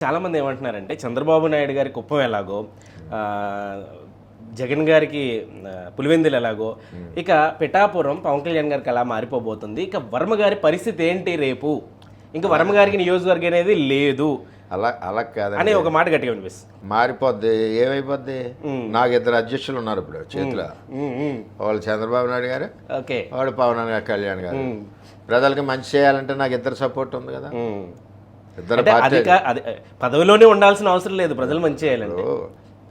చాలామంది ఏమంటున్నారంటే చంద్రబాబు నాయుడు గారి కుప్పం ఎలాగో జగన్ గారికి పులివెందులు ఎలాగో ఇక పిఠాపురం పవన్ కళ్యాణ్ గారికి అలా మారిపోబోతుంది. ఇక వర్మ గారి పరిస్థితి ఏంటి రేపు? ఇంకా వర్మ గారికి నియోజకవర్గం అనేది లేదు. అలా అలా కాదండి. అనే ఒక మాట గట్టిగా వినిపిస్తుంది. మారిపోద్ది ఏమైపోద్ది? నాకు ఇద్దరు అధ్యక్షులు ఉన్నారు ఇప్పుడు చేతిలో. ఉమ్, ఉమ్. వాళ్ళు చంద్రబాబు నాయుడు గారు ఓకే. వాడు పవన్ కళ్యాణ్ గారు. ప్రజలకి మంచి చేయాలంటే నాకు ఇద్దరు సపోర్ట్ ఉంది కదా. పదవిలోనే ఉండాల్సిన అవసరం లేదు ప్రజలు మంచి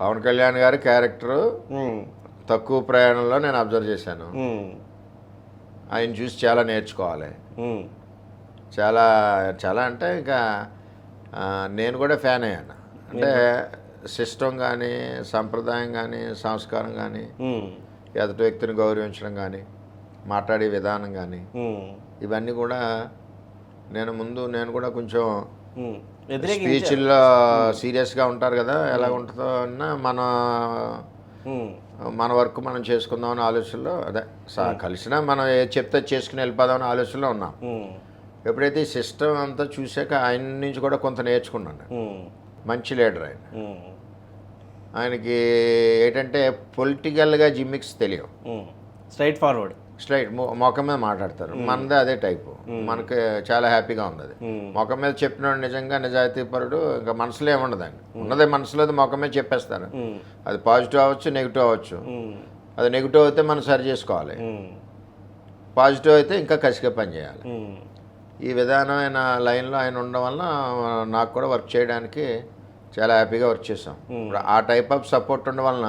పవన్ కళ్యాణ్ గారి క్యారెక్టరు తక్కువ ప్రయాణంలో నేను అబ్జర్వ్ చేశాను. ఆయన చూసి చాలా నేర్చుకోవాలి. చాలా చాలా అంటే ఇంకా నేను కూడా ఫ్యాన్ అయ్యాను. అంటే సిస్టమ్ కానీ సంప్రదాయం కానీ సంస్కారం కానీ ఎదుటి వ్యక్తిని గౌరవించడం కానీ మాట్లాడే విధానం కానీ ఇవన్నీ కూడా నేను ముందు నేను కూడా కొంచెం స్పీచ్ల్లో సీరియస్గా ఉంటారు కదా ఎలా ఉంటుందో అన్న మన మన వర్క్ మనం చేసుకుందాం అనే ఆలోచనలో అదే కలిసినా మనం ఏది చెప్తే చేసుకుని వెళ్ళిపోదాం అనే ఆలోచనలో ఉన్నాం. ఎప్పుడైతే ఈ సిస్టమ్ అంతా చూశాక ఆయన నుంచి కూడా కొంత నేర్చుకున్నాను మంచి లీడర్ ఆయన. ఆయనకి ఏంటంటే పొలిటికల్గా జిమ్మిక్స్ తెలియవు. Straight forward. స్ట్రైట్ మొఖం మీద మాట్లాడతారు. మనదే అదే టైపు. మనకి చాలా హ్యాపీగా ఉంది అది మొఖం మీద చెప్పినాడు నిజంగా నిజాయితీపరుడు ఇంకా మనసులో ఏముండదండి. ఉన్నదే మనసులో అది మొఖం మీద చెప్పేస్తారు అది పాజిటివ్ అవ్వచ్చు నెగిటివ్ అవ్వచ్చు. అది నెగిటివ్ అయితే మనం సరి చేసుకోవాలి. పాజిటివ్ అయితే ఇంకా కసిగా పనిచేయాలి ఉమ్, ఈ విధానమైన లైన్లో ఆయన ఉండడం వల్ల నాకు కూడా వర్క్ చేయడానికి చాలా హ్యాపీగా వర్క్ చేసాం ఆ టైప్ ఆఫ్ సపోర్ట్ ఉండడం వలన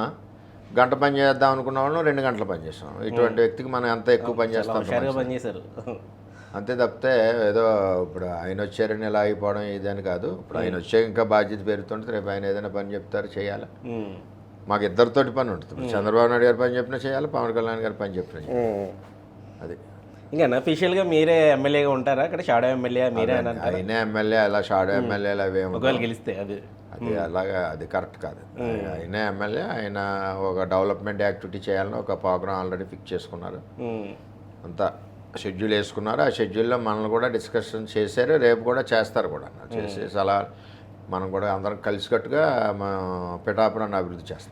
గంట పని చేద్దాం అనుకున్న వాళ్ళం రెండు గంటలు పని చేసాం ఇటువంటి వ్యక్తికి మనం ఎంత ఎక్కువ పని చేస్తాం అంత తప్పితే ఏదో ఇప్పుడు ఆయన వచ్చారని ఇలా అయిపోవడం ఇదని కాదు. ఇప్పుడు ఆయన వచ్చాక ఇంకా బాధ్యత పెరుగుతుంటుంది రేపు ఆయన ఏదైనా పని చెప్తారు చేయాలి? మాకు ఇద్దరితోటి పని ఉంటుంది. చంద్రబాబు నాయుడు గారి పని చెప్పినా చేయాలి? పవన్ కళ్యాణ్ గారి పని చెప్పినా. అది. ఇంకా అన్అఫీషియల్గా మీరే ఎమ్మెల్యేగా ఉంటారా? అక్కడ షాడో ఎమ్మెల్యే మీరే ఆయనే ఎమ్మెల్యే అలా షాడో ఎమ్మెల్యేలు అవి ఏమి ఒకవేళ గెలిస్తే అది. అది అలాగా అది కరెక్ట్ కాదు. ఆయన ఎమ్మెల్యే ఆయన ఒక డెవలప్మెంట్ యాక్టివిటీ చేయాలని ఒక ప్రోగ్రామ్ ఆల్రెడీ ఫిక్స్ చేసుకున్నారు. ఉమ్, అంతా షెడ్యూల్ వేసుకున్నారు. ఆ షెడ్యూల్లో మనల్ని కూడా డిస్కషన్ చేశారు. రేపు కూడా చేస్తారు కూడా. చేసేసి అలా మనం కూడా అందరం కలిసికట్టుగా పిఠాపురాన్ని అభివృద్ధి చేస్తాం.